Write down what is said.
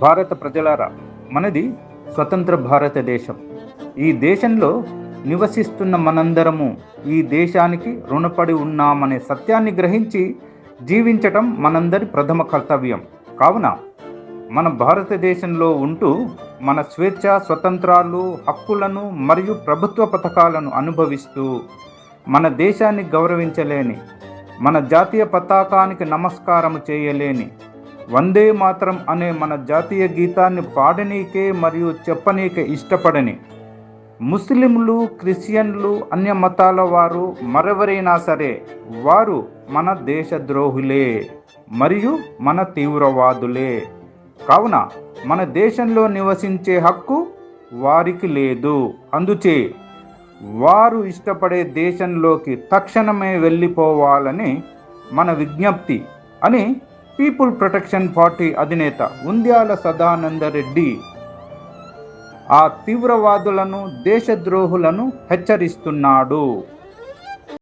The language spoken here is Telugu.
భారత ప్రజలారా మనది స్వతంత్ర భారతదేశం ఈ దేశంలో నివసిస్తున్న మనందరము ఈ దేశానికి రుణపడి ఉన్నామనే సత్యాన్ని గ్రహించి జీవించటం మనందరి ప్రథమ కర్తవ్యం. కావున మన భారతదేశంలో ఉంటూ మన స్వేచ్ఛ స్వతంత్రాలు హక్కులను మరియు ప్రభుత్వ పథకాలను అనుభవిస్తూ మన దేశాన్ని గౌరవించలేని మన జాతీయ పతాకానికి నమస్కారము చేయలేని వందే మాత్రం అనే మన జాతీయ గీతాన్ని పాడనీకే మరియు చెప్పనీకే ఇష్టపడని ముస్లింలు క్రిస్టియన్లు అన్య మతాల వారు మరెవరైనా సరే వారు మన దేశద్రోహులే మరియు మన తీవ్రవాదులే. కావున మన దేశంలో నివసించే హక్కు వారికి లేదు. అందుచే వారు ఇష్టపడే దేశంలోకి తక్షణమే వెళ్ళిపోవాలని మన విజ్ఞప్తి అని పీపుల్ ప్రొటెక్షన్ పార్టీ అధినేత ఉంద్యాల సదానందరెడ్డి ఆ తీవ్రవాదులను దేశద్రోహులను హెచ్చరిస్తున్నాడు.